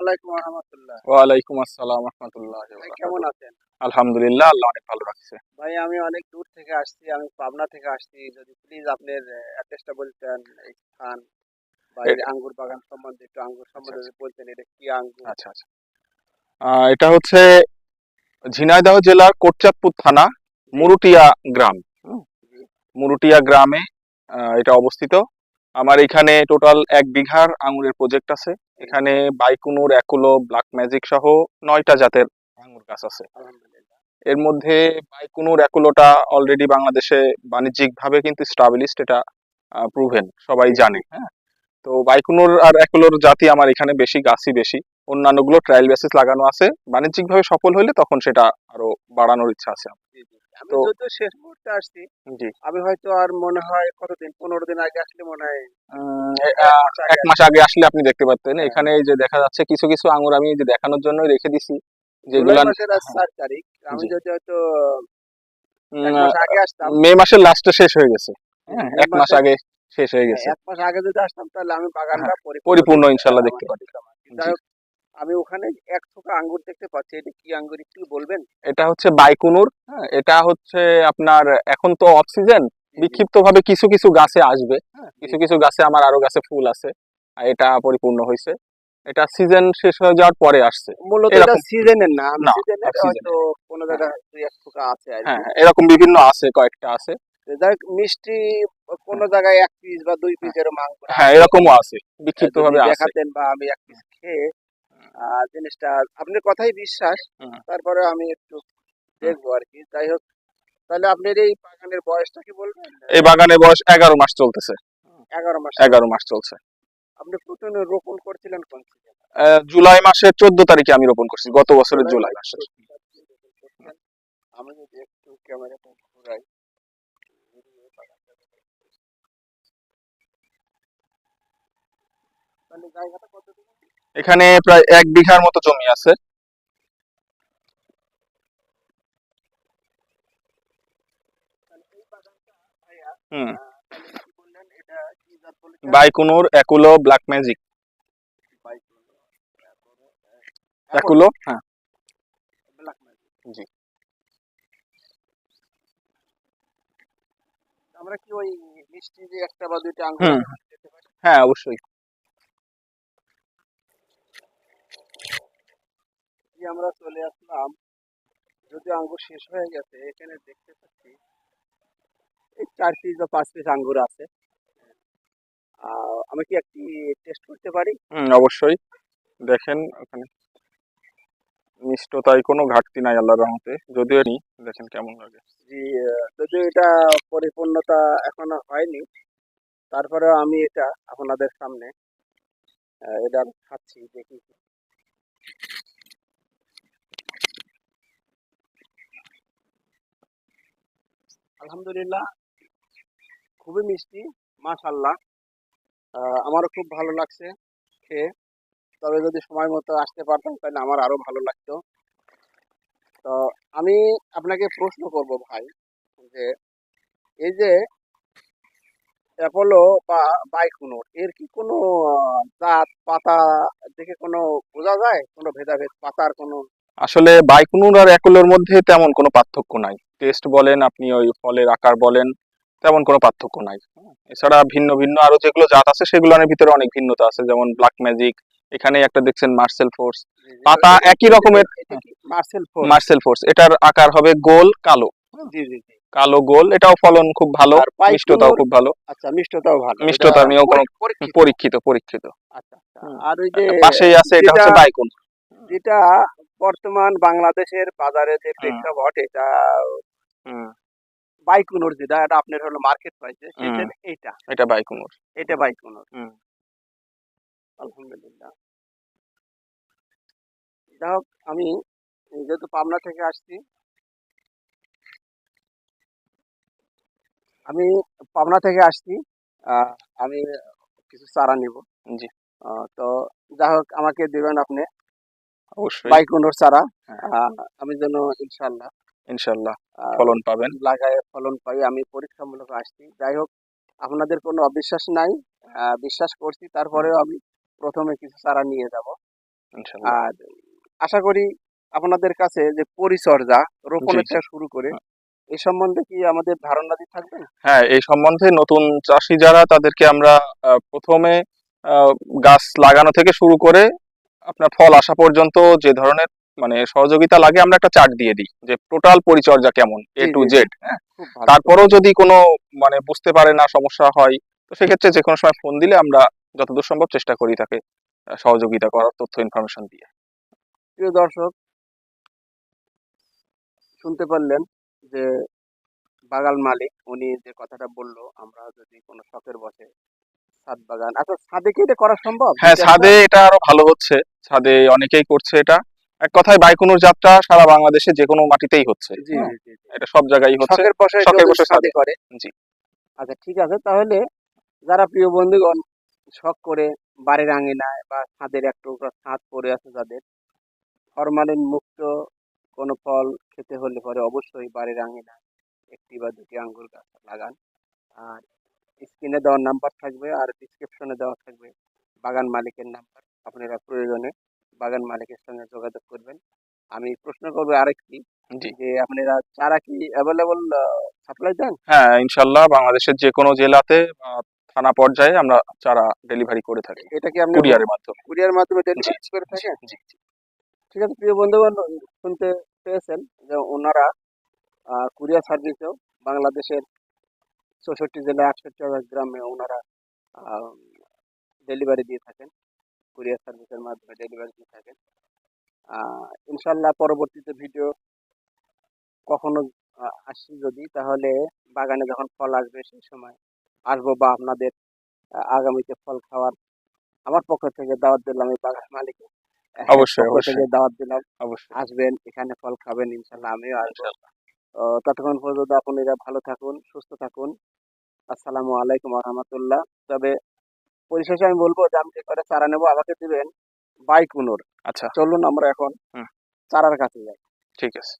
ওয়ালাইকুম আসসালাম রহমতুল্লাহ কেমন আছেন? আলহামদুলিল্লাহ আল্লাহ অনেক ভালো রাখছে। ভাই আমি অনেক দূর থেকে আসছি আমি পাবনা থেকে আসছি। যদি প্লিজ আপনার অ্যাড্রেসটা বলতেন স্থান বা আঙ্গুর বাগান সম্বন্ধে একটু আঙ্গুর সম্বন্ধে বলতেন এটা কি আঙ্গুর? আচ্ছা আচ্ছা। আহ, এটা হচ্ছে ঝিনাইদহ জেলার কোটচাঁদপুর থানা মুরুটিয়া গ্রাম। মুরুটিয়া গ্রামে এটা অবস্থিত। আমার এখানে টোটাল এক বিঘার আঙুরের প্রজেক্ট আছে। এখানে বাইকুনুর একুলো ব্ল্যাক ম্যাজিক সহ নয়টা জাতের আঙুর গাছ আছে। এর মধ্যে বাইকুনুর একুলোটা অলরেডি বাংলাদেশে বাণিজ্যিকভাবে কিন্তু স্টাবলিশড এটা প্রুভেন সবাই জানে হ্যাঁ? তো বাইকুনুর আর একুলোর জাতি আমার এখানে বেশি গাছই বেশি। অন্যান্যগুলো ট্রায়াল বেসিস লাগানো আছে। বাণিজ্যিকভাবে সফল হলে তখন সেটা আরও বাড়ানোর ইচ্ছা আছে আমার। আমি যদিও শেষ মুহূর্তে আসছি জি। আমি হয়তো আর মনে হয় কতদিন পনেরো দিন আগে আসলে মনে হয় এক মাস আগে আসলে আপনি দেখতে পারতেন। হ্যাঁ। এখানে যে দেখা যাচ্ছে কিছু কিছু আঙুর আমি যে দেখানোর জন্য রেখে দিছি যেগুলা চার তারিখ আমি যদি হয়তো আগে আসতাম। মে মাসের লাস্টে শেষ হয়ে গেছে। হ্যাঁ এক মাস আগে শেষ হয়ে গেছে। এক মাস আগে যদি আসতাম তাহলে আমি বাগানটা হ্যাঁ, পরিপূর্ণ ইনশাল্লাহ দেখতে পারতাম। আমি ওখানে এক থোকা আঙ্গুর দেখতে পাচ্ছি। এটা কি আঙ্গুর একটু বলবেন? এটা হচ্ছে বাইকুনুর। হ্যাঁ এটা হচ্ছে আপনার এখন তো অক্সিজেন বিক্ষিপ্ত ভাবে কিছু কিছু গাছে আসবে। হ্যাঁ, কিছু কিছু গাছে আমার আরও গাছে ফুল আছে এটা পরিপূর্ণ হয়েছে। এটা সিজন শেষ হয়ে যাওয়ার পরে আসছে। মূলত এরকম- এটা সিজনের না না, হয়তো কোনো জায়গায় দুই এক থোকা আছে হ্যাঁ এরকম বিভিন্ন আছে কয়েকটা আছে। যাই মিষ্টি কোনো জায়গায় এক পিস বা দুই পিস এরকম হ্যাঁ এরকমও আছে। বিক্ষিপ্ত ভাবে দেখাতেন বা আমি এক পিস খেয়ে জিনিসটা আপনার কথাই বিশ্বাস। তারপরে আমি একটু দেখব আর কি। যাই হোক তাহলে আপনার এই বাগানের বয়সটা কি বলবেন? এই বাগানে বয়স এগারো মাস চলতেছে। এগারো মাস। এগারো মাস চলছে। আপনি প্রথমে রোপণ করছিলেন কোন জুলাই মাসের চোদ্দ তারিখে আমি রোপণ করছি গত বছরের জুলাই মাসে আমি যদি একটু ক্যামেরাটা ঘুরাই। এখানে প্রায় এক বিঘার মতো জমি আছে তাহলে এই বাগানটা ভাইয়া হুম। বাইকুনুর ব্ল্যাক ম্যাজিক। হ্যাঁ। জি। আমরা কি ওই মিষ্টি যে একটা বা দুইটা আঙ্গুর? হ্যাঁ অবশ্যই। আমরা চলে আসলাম যদি আঙ্গুর শেষ হয়ে গেছে এখানে দেখতে পাচ্ছি চার পিস বা পাঁচ পিস আঙ্গুর আছে। আমি কি একটি টেস্ট করতে পারি? হুম অবশ্যই। দেখেন ওখানে মিষ্টতায় কোনো ঘাটতি নাই আল্লাহর রহমতে। যদিও নি দেখেন কেমন লাগে। আহ, যদিও এটা পরিপূর্ণতা এখনও হয়নি তারপরে আমি এটা আপনাদের সামনে এটা খাচ্ছি দেখি। আলহামদুলিল্লাহ খুবই মিষ্টি মাশাল্লাহ আমারও খুব ভালো লাগছে খেয়ে। তবে যদি সময় মতো আসতে পারতাম, তাহলে আমার আরও ভালো লাগতো। তো আমি আপনাকে প্রশ্ন করব ভাই, যে এই যে অ্যাপোলো বা বাইকুনোর এর কি কোনো জাত, পাতা দেখে কোনো বোঝা যায়? কোনো ভেদাভেদ, পাতার কোনো? আসলে বাইকুনুর আর একুলোর মধ্যে তেমন কোনো পার্থক্য নাই। টেস্ট বলেন, আপনি ওই ফলের আকার বলেন তেমন কোনো পার্থক্য নাই। এছাড়া ভিন্ন ভিন্ন আরও যেগুলো জাত আছে সেগুলোর ভিতরে অনেক ভিন্নতা আছে। যেমন ব্ল্যাক ম্যাজিক এখানে একটা দেখছেন মার্সেল ফোর্স পাতা একই রকমের মার্সেল ফোর মার্সেল ফোর্স এটার আকার হবে গোল কালো। কালো গোল এটাও ফলন খুব ভালো মিষ্টতাও খুব ভালো। আচ্ছা মিষ্টতাও ভালো। মিষ্টতা নিয়েও কোনো পরীক্ষিত। পরীক্ষিত আচ্ছা আচ্ছা। আর ওই যে পাশেই আছে এটা হচ্ছে যেটা বর্তমান বাংলাদেশের বাজারে যে প্রেক্ষাপট এটা বাইকুনোর যেটা এটা আপনার হলো মার্কেট প্রাইসে সেটা এইটা। এটা বাইকুনুর। এটা বাইকুনোর। হুম। আলহামদুলিল্লাহ। যাই হোক আমি যেহেতু পাবনা থেকে আসছি আমি পাবনা থেকে আসছি আহ, আমি কিছু চারা নিব। জি। তো যাই হোক আমাকে দিবেন আপনি অবশ্যই। বাইকুনোর চারা। হ্যাঁ। আহ, আমি যেন ইনশাল্লাহ ইনশাল্লাহ ফলন পাবেন। লাগায় ফলন পাই আমি পরীক্ষামূলক আসছি। যাই হোক আপনাদের কোনো অবিশ্বাস নাই। বিশ্বাস করছি তারপরেও আমি প্রথমে কিছু চারা নিয়ে যাব। আর আশা করি আপনাদের কাছে যে পরিচর্যা রোপণের। থেকে শুরু করে এই সম্বন্ধে কি আমাদের ধারণা দিয়ে থাকবেন? হ্যাঁ এই সম্বন্ধে নতুন চাষি যারা তাদেরকে আমরা প্রথমে গাছ লাগানো থেকে শুরু করে আপনার ফল আসা পর্যন্ত যে ধরনের মানে সহযোগিতা লাগে আমরা একটা চার্ট দিয়ে দিই যে টোটাল পরিচর্যা কেমন এ টু। জেড তারপরেও যদি কোনো মানে বুঝতে পারে না সমস্যা হয় তো সেক্ষেত্রে যে কোনো সময় ফোন দিলে আমরা যতদূর সম্ভব চেষ্টা করি তাকে সহযোগিতা করার তথ্য ইনফরমেশন দিয়ে। প্রিয় দর্শক শুনতে পারলেন যে বাগান মালিক উনি যে কথাটা বলল আমরা যদি কোনো শখের বসে ছাদ বাগান আচ্ছা ছাদে কি এটা করা সম্ভব? হ্যাঁ ছাদে এটা আরও ভালো হচ্ছে। ছাদে অনেকেই করছে এটা। এক কথায় বাইকুনুর যাত্রা সারা বাংলাদেশে যে কোনো মাটিতেই হচ্ছে হ্যাঁ। এটা সব জায়গায় হচ্ছে শখের বসে। করে জি। আচ্ছা ঠিক আছে তাহলে যারা প্রিয় বন্ধুগণ শখ করে বাড়ির আঙিনায় বা ছাদের এক টুকরা ছাদ পড়ে আছে যাদের ফরমালিন মুক্ত কোনো ফল খেতে হলে পরে অবশ্যই বাড়ির আঙিনায় একটি বা দুটি আঙ্গুর গাছ লাগান আর স্ক্রিনে দেওয়ার নাম্বার থাকবে আর ডিসক্রিপশনে দেওয়া থাকবে বাগান মালিকের নাম্বার আপনারা প্রয়োজনে বাগান মালিকের সঙ্গে যোগাযোগ করবেন। আমি প্রশ্ন করব আরেকটি যে আপনারা চারা কি অ্যাভেলেবল সাপ্লাই দেন? হ্যাঁ ইনশাল্লাহ বাংলাদেশের যে কোনো জেলাতে থানা পর্যায়ে আমরা চারা ডেলিভারি করে থাকি। এটা কি আপনি কুরিয়ারের মাধ্যমে। কুরিয়ার মাধ্যমে ডেলিভারি করে থাকেন? জি ঠিক আছে প্রিয় বন্ধুগণ শুনতে পেয়েছেন যে ওনারা কুরিয়ার সার্ভিসেও বাংলাদেশের চৌষট্টি জেলা আটষট্টি হাজার গ্রামে ওনারা ডেলিভারি দিয়ে থাকেন। কুরিয়ার সার্ভিসের মাধ্যমে ডেলিভারি দিয়ে থাকেন। ইনশাল্লাহ পরবর্তীতে ভিডিও কখনো আসি যদি তাহলে বাগানে যখন ফল আসবে সেই সময় আসব বা আপনাদের আগামীতে ফল খাওয়ার আমার পক্ষ থেকে দাওয়াত দিলাম এই বাগান মালিকে অবশ্যই, পক্ষ অবশ্যই। দাওয়াত দিলাম। অবশ্যই। আসবেন এখানে ফল খাবেন ইনশাল্লাহ আমিও আসব। ততক্ষণ পর্যন্ত আপনারা ভালো থাকুন সুস্থ থাকুন। আসসালামু আলাইকুম রহমতুল্লাহ। তবে পরিশেষে আমি বলব যে আমি করে চারা নেব আমাকে দিবেন বাইকুনোর আচ্ছা। চলুন আমরা এখন চারার কাছে যাই। ঠিক আছে।